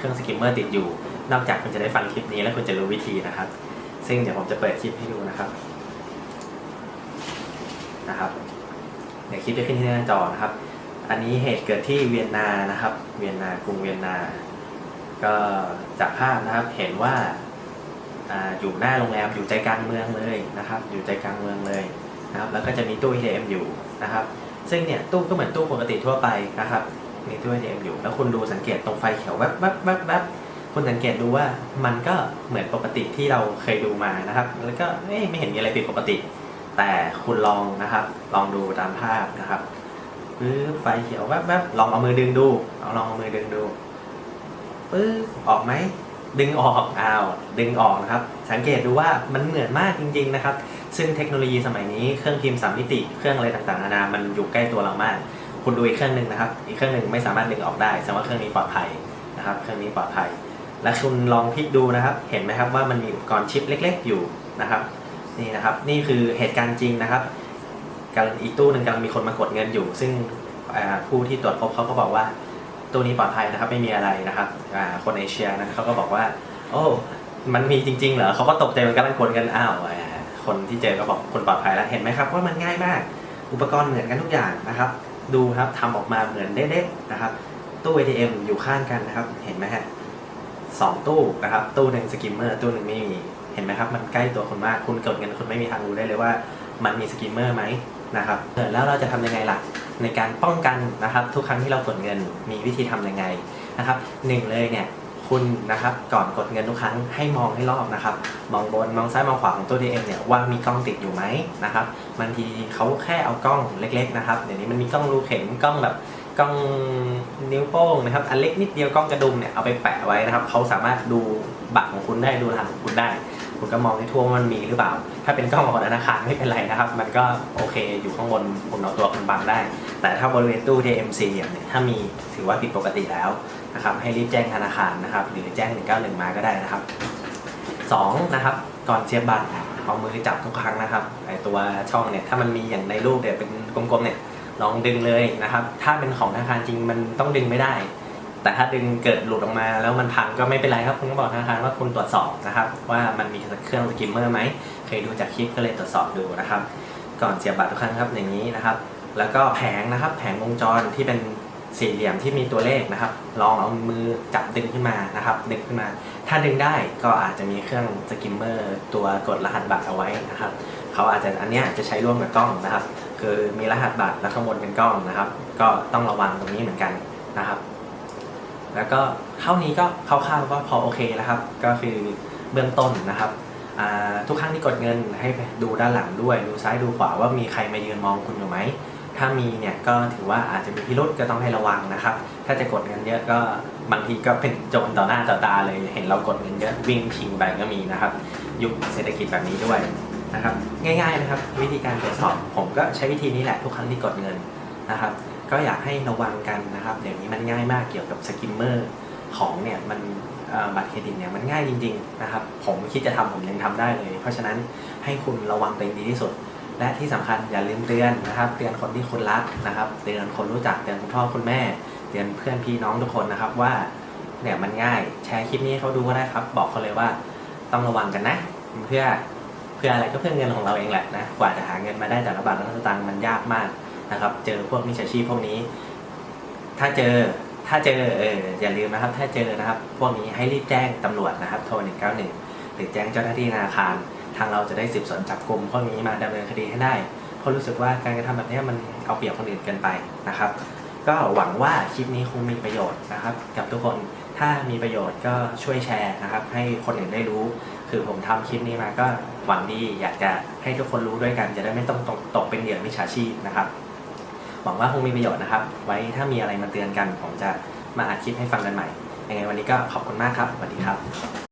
เครื่องสกิมเมอร์ติดอยู่ นอกจากคุณจะได้ฟังคลิปนี้แล้วคุณจะรู้วิธีนะครับ ซึ่งเดี๋ยวผมจะเปิดคลิปให้ดูนะครับนะครับเดี๋ยวคลิปจะขึ้นที่หน้าจอนะครับ อันนี้เหตุเกิดที่เวียนนานะครับ เวียนนากรุงเวียนนา ก็จากภาพนะครับเห็นว่าอ่าอยู่หน้าโรงแรมอยู่ใจกลางเมืองเลยนะครับ อยู่ใจกลางเมืองเลยนะครับ แล้วก็จะมีตู้ ATM อยู่นะครับ ซึ่งเนี่ยตู้ก็เหมือนตู้ปกติทั่วไปนะครับ มีตู้ ATM อยู่ แล้วคุณดูสังเกตตรงไฟเขียวแวบแวบแวบแวบคุณสังเกตดูว่ามันก็เหมือนปกติที่เราเคยดูมานะครับ แล้วก็เอ๊ะไม่เห็นมีอะไรผิดปกติ แต่คุณลองนะครับ ลองดูตามภาพนะครับปึ๊บไฟเขียวแวบแวบลองเอามือดึงดูเอาลองเอามือดึงดูปึ๊บออกไหมดึงออกอ้าวดึงออกนะครับ สังเกตดูว่ามันเหมือนมากจริง ๆนะครับ ซึ่งเทคโนโลยีสมัยนี้เครื่องพิมพ์สามมิติ เครื่องอะไรต่างๆนานามันอยู่ใกล้ตัวเรามาก คุณดูอีกเครื่องหนึ่งนะครับ อีกเครื่องหนึ่งไม่สามารถดึงออกได้แสดงว่าเครื่องนี้ปลอดภัยนะครับ เครื่องนี้ปลอดภัย และคุณลองพลิกดูนะครับ เห็นไหมครับว่ามันมีอุปกรณ์ชิปเล็ก ๆ อยู่นะครับ นี่นะครับ นี่คือเหตุการณ์จริงนะครับกำลังอีกตู้หนึ่งกำลังมีคนมากดเงินอยู่ ซึ่งผู้ที่ตรวจพบเขาก็บอกว่าตู้นี้ปลอดภัยนะครับไม่มีอะไรนะครับคนเอเชียนะเขาก็บอกว่า โอ้มันมีจริง ๆ เหรอเขาก็ตกใจมันกำลังกดเงินอ้าวคนที่เจอก็บอกคนปลอดภัยแล้วเห็นไหมครับว่ามันง่ายมาก อุปกรณ์เหมือนกันทุกอย่างนะครับดูครับทำออกมาเหมือนเด็กๆนะครับ ตู้ ATM อยู่ข้างกันนะครับ เห็นไหมฮะสองตู้นะครับ ตู้หนึ่งสกิมเมอร์ตู้หนึ่งไม่มีเห็นไหมครับ มันใกล้ตัวคุณมาก คุณกดเงินคุณไม่มีทางรู้ได้เลยว่า มันมีสกิมเมอร์ไหมนะครับแล้วเราจะทำยังไงล่ะในการป้องกันนะครับ ทุกครั้งที่เรากดเงินมีวิธีทำยังไงนะครับหนึ่งเลยเนี่ย คุณนะครับก่อนกดเงินทุกครั้งให้มองให้รอบนะครับ มองบนมองซ้ายมองขวาของตัว ATM เนี่ยว่ามีกล้องติดอยู่ไหมนะครับบางทีเขาแค่เอากล้องเล็ก ๆ นะครับเดี๋ยวนี้มันมีกล้องรูเข็มกล้องแบบกล้องนิ้วโป้งนะครับอันเล็กนิดเดียวกล้องกระดุมเนี่ยเอาไปแปะไว้นะครับเขาสามารถดูบัตรของคุณได้ดูรหัสของคุณได้ คุณก็มองให้ทั่วว่ามันมีหรือเปล่า ถ้าเป็นกล้องของธนาคารไม่เป็นไรนะครับ มันก็โอเคอยู่ข้างบนคุณเอาตัวคุณบังได้ แต่ถ้าบริเวณตู้ TMC เนี่ยถ้ามีถือว่าผิดปกติแล้ว นะครับให้รีบแจ้งธนาคารนะครับหรือแจ้ง 191 มาก็ได้นะครับ 2. นะครับก่อนเสียบบัตรเอามือจับทุกครั้งนะครับไอตัวช่องเนี่ยถ้ามันมีอย่างในรูปเนี่ยเป็นกลมๆเนี่ยลองดึงเลยนะครับ ถ้าเป็นของธนาคารจริงมันต้องดึงไม่ได้ แต่ถ้าดึงเกิดหลุดออกมา แล้วมันพังก็ไม่เป็นไรครับคุณก็บอกธนาคารว่าคุณตรวจสอบนะครับ ว่ามันมีเครื่องสกิมเมอร์ไหมเคยดูจากคลิปก็เลยตรวจสอบดูนะครับ ก่อนเสียบบัตรทุกครั้งครับอย่างนี้นะครับ แล้วก็แผงนะครับ แผงวงจรที่เป็น สี่เหลี่ยมที่มีตัวเลขนะครับ ลองเอามือจับดึงขึ้นมานะครับ ดึงขึ้นมา ถ้าดึงได้ก็อาจจะมีเครื่องสกิมเมอร์ตัวกดรหัสบัตรเอาไว้นะครับ เขาอาจจะอันนี้จะใช้ร่วมกับกล้องนะครับ คือมีรหัสบัตรแล้วข้างบนเป็นกล้องนะครับ ก็ต้องระวังตรงนี้เหมือนกันนะครับ แล้วก็เท่านี้ก็คร่าวๆก็พอโอเคแล้วครับ ก็คือเบื้องต้นนะครับทุกครั้งที่กดเงินให้ดูด้านหลังด้วย ดูซ้ายดูขวาว่ามีใครมายืนมองคุณอยู่ไหม ถ้ามีเนี่ยก็ถือว่าอาจจะมีพิรุษก็ต้องให้ระวังนะครับ ถ้าจะกดเงินเยอะก็บางทีก็เป็นโจรต่อหน้าต่อตาเลย เห็นเรากดเงินเยอะวิ่งชิงไปก็มีนะครับ ยุคเศรษฐกิจแบบนี้ด้วยนะครับ ง่ายๆนะครับ วิธีการตรวจสอบผมก็ใช้วิธีนี้แหละทุกครั้งที่กดเงินนะครับ ก็อยากให้ระวังกันนะครับเดี๋ยวนี้มันง่ายมากเกี่ยวกับสกิมเมอร์ของเนี่ยมันบัตรเครดิตเนี่ยมันง่ายจริง ๆนะครับ ผมคิดจะทำผมยังทำได้เลย เพราะฉะนั้นให้คุณระวังตัวเองดีที่สุด และที่สำคัญอย่าลืมเตือนนะครับ เตือนคนที่คุณรักนะครับ เตือนคนรู้จักเตือนคุณพ่อคุณแม่ เตือนเพื่อนพี่น้องทุกคนนะครับว่าเนี่ยมันง่ายแชร์คลิปนี้เขาดูก็ได้ครับ บอกเขาเลยว่าต้องระวังกันนะ เพื่อเพื่ออะไรก็เพื่อเงินของเราเองแหละนะกว่าจะหาเงินมาได้แต่ละบาทและสตางค์มันยากมากนะครับ เจอพวกมิจฉาชีพพวกนี้ ถ้าเจอถ้าเจอเอออย่าลืมนะครับ ถ้าเจอนะครับ พวกนี้ให้รีบแจ้งตำรวจนะครับโทร191หรือแจ้งเจ้าหน้าที่ธนาคารางเราจะได้สืบสวนจับกลุ่มพวกนี้มาดำเนินคดีให้ได้เพราะรู้สึกว่าการกระทำแบบนี้มันเอาเปรียบคนอื่นเกินไปนะครับ ก็หวังว่าคลิปนี้คงมีประโยชน์นะครับ กับทุกคนถ้ามีประโยชน์ก็ช่วยแชร์นะครับ ให้คนอื่นได้รู้ คือผมทำคลิปนี้มาก็หวังดีอยากจะให้ทุกคนรู้ด้วยกัน จะได้ไม่ต้องตกตกเป็นเหยื่อมิจฉาชีพนะครับ หวังว่าคงมีประโยชน์นะครับ ไว้ถ้ามีอะไรมาเตือนกันผมจะมาอัดคลิปให้ฟังกันใหม่ยังไงวันนี้ก็ขอบคุณมากครับสวัสดีครับ